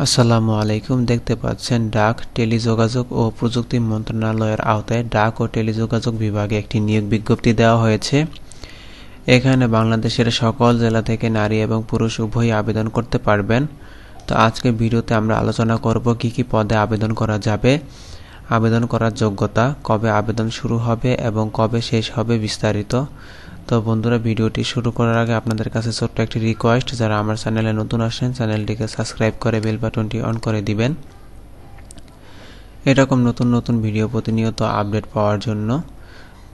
আসসালামু আলাইকুম। দেখতে পাচ্ছেন ডাক টেলিযোগাযোগ ও প্রযুক্তি মন্ত্রণালয়ের আওতায় ডাক ও টেলিযোগাযোগ বিভাগে একটি নিয়োগ বিজ্ঞপ্তি দেওয়া হয়েছে। এখানে বাংলাদেশের সকল জেলা থেকে নারী এবং পুরুষ উভয়ই আবেদন করতে পারবেন। তো আজকে ভিডিওতে আমরা আলোচনা করব কি কি পদে আবেদন করা যাবে, আবেদন করার যোগ্যতা, কবে আবেদন শুরু হবে এবং কবে শেষ হবে বিস্তারিত। তো বন্ধুরা, ভিডিওটি শুরু করার আগে আপনাদের কাছে ছোট্ট একটি রিকোয়েস্ট যারা আমার চ্যানেলে নতুন আসেন চ্যানেলটিকে সাবস্ক্রাইব করে বেল বাটনটি অন করে দিবেন। এরকম নতুন নতুন ভিডিও প্রতিনিয়ত আপডেট পাওয়ার জন্য।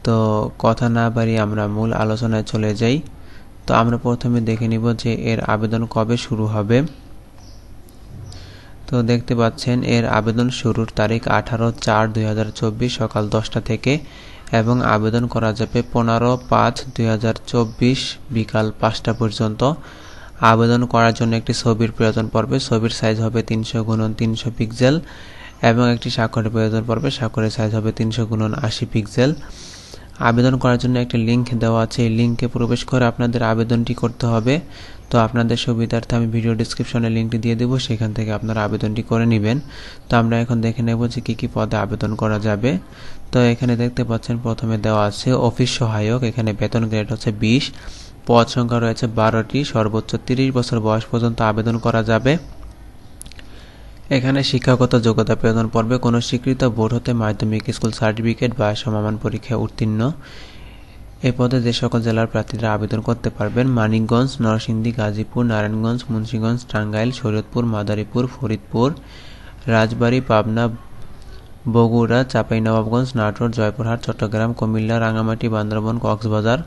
তো কথা না বাড়িয়ে আমরা মূল আলোচনায় চলে যাই। তো আমরা প্রথমে দেখে নিব যে এর আবেদন কবে শুরু হবে। তো দেখতে পাচ্ছেন, এর আবেদন শুরুর তারিখ আঠারো চার দুই সকাল দশটা থেকে এবং আবেদন করা যাবে পনেরো পাঁচ দুই বিকাল পাঁচটা পর্যন্ত। আবেদন করার জন্য একটি ছবির প্রয়োজন পড়বে। ছবির সাইজ হবে তিনশো গুণন তিনশো পিক্সেল এবং একটি স্বাক্ষরের প্রয়োজন পড়বে। স্বাক্ষরের সাইজ হবে তিনশো গুণন আশি পিক্সেল আবেদন করার জন্য একটি লিঙ্ক দেওয়া আছে। এই লিঙ্কে প্রবেশ করে আপনাদের আবেদনটি করতে হবে। তো আপনাদের সুবিধার্থে আমি ভিডিও ডিসক্রিপশনে লিঙ্কটি দিয়ে দেবো, সেখান থেকে আপনারা আবেদনটি করে নেবেন। তো আমরা এখন দেখে নেব যে কী কী পদে আবেদন করা যাবে। তো এখানে দেখতে পাচ্ছেন প্রথমে দেওয়া আছে, অফিস সহায়ক, এখানে বেতন গ্রেড হচ্ছে বিশ, পদ সংখ্যা রয়েছে বারোটি, সর্বোচ্চ তিরিশ বছর বয়স পর্যন্ত আবেদন করা যাবে। এখানে শিক্ষাগত যোগ্যতা প্রয়োজন পর্বে কোনো স্বীকৃত বোর্ড হতে মাধ্যমিক স্কুল সার্টিফিকেট বা সমমান পরীক্ষায় উত্তীর্ণ। এ পদে যে সকল জেলার প্রার্থীরা আবেদন করতে পারবেন, মানিকগঞ্জ, নরসিংদী, গাজীপুর, নারায়ণগঞ্জ, মুন্সিগঞ্জ, টাঙ্গাইল, শরীয়তপুর, মাদারীপুর, ফরিদপুর, রাজবাড়ী, পাবনা, বগুড়া, চাঁপাইনবাবগঞ্জ, নাটোর, জয়পুরহাট, চট্টগ্রাম, কুমিল্লা, রাঙামাটি, বান্দরবন, কক্সবাজার,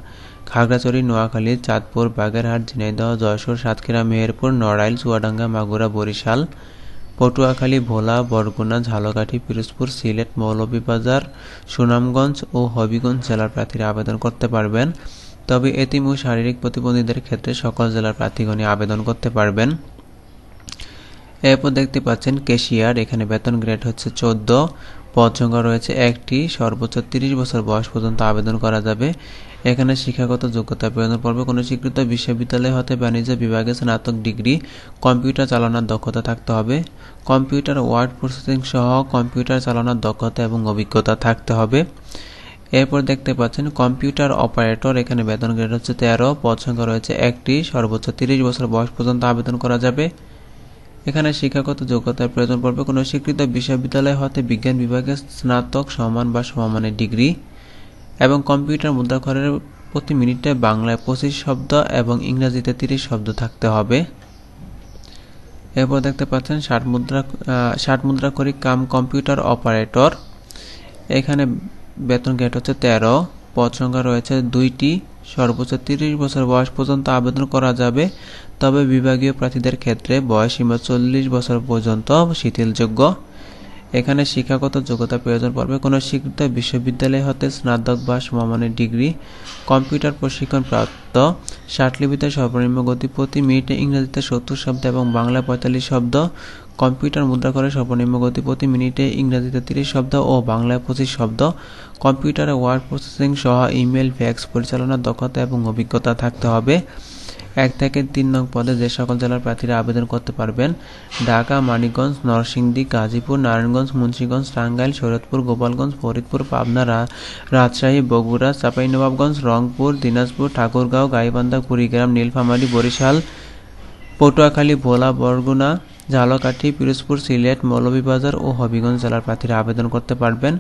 খাগড়াছড়ি, নোয়াখালী, চাঁদপুর, বাগেরহাট, ঝিনাইদহ, যশোর, সাতক্ষীরা, মেহেরপুর, নড়াইল, চুয়াডাঙ্গা, মাগুরা, বরিশাল পটুয়াখালী, ভোলা, বরগুনা, ঝালকাঠি, পিরোজপুর, সিলেট, মৌলভীবাজার, সুনামগঞ্জ ও হবিগঞ্জ জেলার প্রার্থীরা আবেদন করতে পারবেন। তবে এতিম ও শারীরিক প্রতিবন্ধীদের ক্ষেত্রে সকল জেলার প্রার্থীগণই আবেদন করতে পারবেন। এরপর দেখতে পাচ্ছেন কেশিয়ার এখানে বেতন গ্রেড হচ্ছে চোদ্দ পদ সংখ্যা রয়েছে একটি, সর্বোচ্চ তিরিশ বছর বয়স পর্যন্ত আবেদন করা যাবে। এখানে শিক্ষাগত যোগ্যতা প্রয়োজন পড়বে কোনো স্বীকৃত বিশ্ববিদ্যালয় হতে বাণিজ্য বিভাগে স্নাতক ডিগ্রি, কম্পিউটার চালানোর দক্ষতা থাকতে হবে। কম্পিউটার, ওয়ার্ড প্রসেসিং সহ কম্পিউটার চালানোর দক্ষতা এবং অভিজ্ঞতা থাকতে হবে। এরপর দেখতে পাচ্ছেন কম্পিউটার অপারেটর, এখানে বেতন গ্রেড হচ্ছে তেরো পদ সংখ্যা রয়েছে একটি, সর্বোচ্চ তিরিশ বছর বয়স পর্যন্ত আবেদন করা যাবে। এখানে শিক্ষাগত যোগ্যতার প্রয়োজন পড়বে। কোনো স্বীকৃত বিশ্ববিদ্যালয় হতে বিজ্ঞান বিভাগে স্নাতক, সমান বা সমমানের ডিগ্রি এবং কম্পিউটার মুদ্রাক্ষরের প্রতি মিনিটে বাংলায় পঁচিশ শব্দ এবং ইংরাজিতে তিরিশ শব্দ থাকতে হবে। এরপর দেখতে পাচ্ছেন ষাট মুদ্রা ষাট মুদ্রাক্ষরিক কাম কম্পিউটার অপারেটর। এখানে বেতন গেট হচ্ছে তেরো, পদ সংখ্যা রয়েছে দুইটি। সর্বোচ্চ তিরিশ বছর বয়স পর্যন্ত আবেদন করা যাবে। তবে বিভাগীয় প্রার্থীদের ক্ষেত্রে বয়সীমা চল্লিশ বছর পর্যন্ত শিথিলযোগ্য। এখানে শিক্ষাগত যোগ্যতা প্রয়োজন পড়বে। কোনো স্বীকৃত বিশ্ববিদ্যালয় হতে স্নাতক বা সমমানের ডিগ্রি, কম্পিউটার প্রশিক্ষণ প্রাপ্ত ষাটলিপিতে সর্বনিম্ন গতি প্রতি মিনিটে ইংরেজিতে সত্তর শব্দ এবং বাংলা পঁয়তাল্লিশ শব্দ, কম্পিউটার মুদ্রা করে সর্বনিম্ন গতি প্রতি মিনিটে ইংরেজিতে তিরিশ শব্দ ও বাংলায় পঁচিশ শব্দ, কম্পিউটারে ওয়ার্ড প্রসেসিং সহ ইমেল, ফ্যাক্স পরিচালনার দক্ষতা এবং অভিজ্ঞতা থাকতে হবে। এক থেকে তিন নং পদে যে সকল জেলার প্রার্থীরা আবেদন করতে পারবেন, ঢাকা, মানিকগঞ্জ, নরসিংদী, গাজীপুর, নারায়ণগঞ্জ, মুন্সীগঞ্জ, টাঙ্গাইল শরৎপুর গোপালগঞ্জ, ফরিদপুর, পাবনা রাজশাহী, বগুড়া, চাঁপাইনবাবগঞ্জ, রংপুর, দিনাজপুর, ঠাকুরগাঁও, গাইবান্ধা, কুড়িগ্রাম, নীলফামারী, বরিশাল, পটুয়াখালী, ভোলা, বরগুনা, ঝালকাঠি, পিরোজপুর, সিলেট, মৌলভীবাজার ও হবিগঞ্জ জেলার প্রার্থীরা আবেদন করতে পারবেন।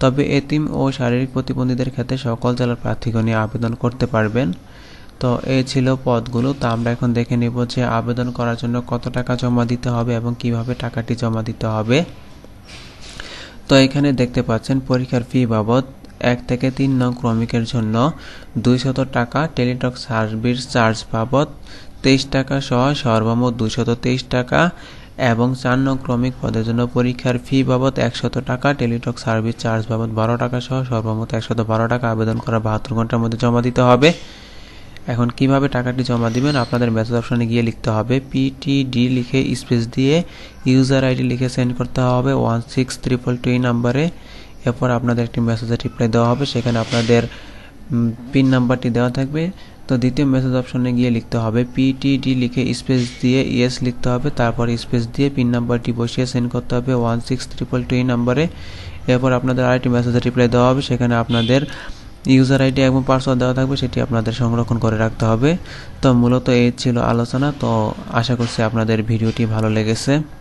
তবে এতিম ও শারীরিক প্রতিবন্ধীদের ক্ষেত্রে সকল জেলার প্রার্থীগণই আবেদন করতে পারবেন। তো এই ছিল পদগুলো। তো আমরা এখন দেখে নেব যে আবেদন করার জন্য কত টাকা জমা দিতে হবে এবং কীভাবে টাকাটি জমা দিতে হবে। তো এখানে দেখতে পাচ্ছেন, পরীক্ষার ফি বাবদ এক থেকে তিন নং ক্রমিকের জন্য দুইশত টাকা, টেলিটক সার্ভিস চার্জ বাবদ তেইশ টাকা সহ সর্বমোট দুইশত তেইশ টাকা এবং চার নং ক্রমিক পদের জন্য পরীক্ষার ফি বাবদ একশত টাকা, টেলিটক সার্ভিস চার্জ বাবদ বারো টাকা সহ সর্বমোট একশত বারো টাকা আবেদন করা বাহাত্তর ঘণ্টার মধ্যে জমা দিতে হবে। এখন কীভাবে টাকাটি জমা দিবেন আপনাদের মেসেজ অপশনে গিয়ে লিখতে হবে পিটিডি লিখে স্পেস দিয়ে ইউজার আইডি লিখে সেন্ড করতে হবে ওয়ান সিক্স ট্রিপল টু নাম্বারে। এরপর আপনাদের একটি মেসেজে রিপ্লাই দেওয়া হবে, সেখানে আপনাদের পিন নাম্বারটি দেওয়া থাকবে। তো দ্বিতীয় মেসেজ অপশনে গিয়ে লিখতে হবে পিটিডি লিখে স্পেস দিয়ে ইয়েস লিখতে হবে, তারপর স্পেস দিয়ে পিন নাম্বারটি বসিয়ে সেন্ড করতে হবে ওয়ান সিক্স ট্রিপল টু নাম্বারে। এরপর আপনাদের আরেকটি মেসেজে রিপ্লাই দেওয়া হবে, সেখানে আপনাদের ইউজার আইডি এবং পাসওয়ার্ড দেওয়া থাকবে, সেটি আপনাদের সংরক্ষণ করে রাখতে হবে। তো মূলত এই ছিল আলোচনা। তো আশা করছি আপনাদের ভিডিওটি ভালো লেগেছে।